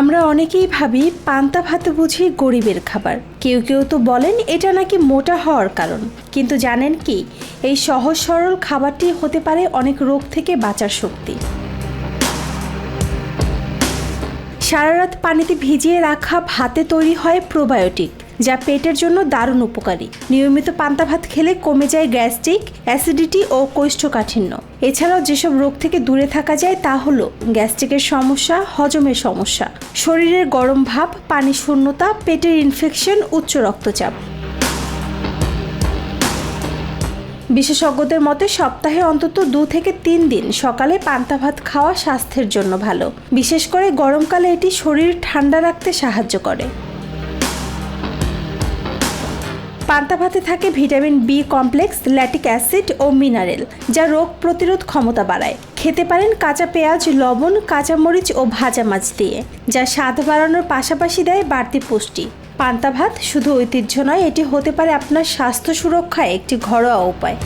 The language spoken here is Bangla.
আমরা অনেকেই ভাবি পান্তা ভাত বুঝি গরিবের খাবার। কেউ কেউ তো বলেন এটা নাকি মোটা হওয়ার কারণ। কিন্তু জানেন কি, এই সহজ সরল খাবারটি হতে পারে অনেক রোগ থেকে বাঁচার শক্তি। সারা রাত পানিতে ভিজিয়ে রাখা ভাতে তৈরি হয় প্রোবায়োটিক, যা পেটের জন্য দারুণ উপকারী। নিয়মিত পান্তা ভাত খেলে কমে যায় গ্যাস্ট্রিক, অ্যাসিডিটি ও কোষ্ঠকাঠিন্য। এছাড়াও যেসব রোগ থেকে দূরে থাকা যায় তা হল গ্যাস্ট্রিকের সমস্যা, হজমের সমস্যা। শরীরের গরম ভাব পানি শূন্যতা, পেটের ইনফেকশন উচ্চ রক্তচাপ। বিশেষজ্ঞদের মতে সপ্তাহে অন্তত দু থেকে তিন দিন সকালে পান্তা ভাত খাওয়া স্বাস্থ্যের জন্য ভালো। বিশেষ করে গরমকালে এটি শরীর ঠান্ডা রাখতে সাহায্য করে। পান্তা ভাতে থাকে vitamin B complex, lactic acid ও মিনারেল, যা রোগ প্রতিরোধ ক্ষমতা বাড়ায়। খেতে পারেন কাঁচা পেঁয়াজ, লবণ, কাঁচামরিচ ও ভাজা মাছ দিয়ে, যা স্বাদ বাড়ানোর পাশাপাশি দেয় বাড়তি পুষ্টি। পান্তা ভাত শুধু ঐতিহ্য নয় এটি হতে পারে আপনার স্বাস্থ্য সুরক্ষায় একটি ঘরোয়া উপায়।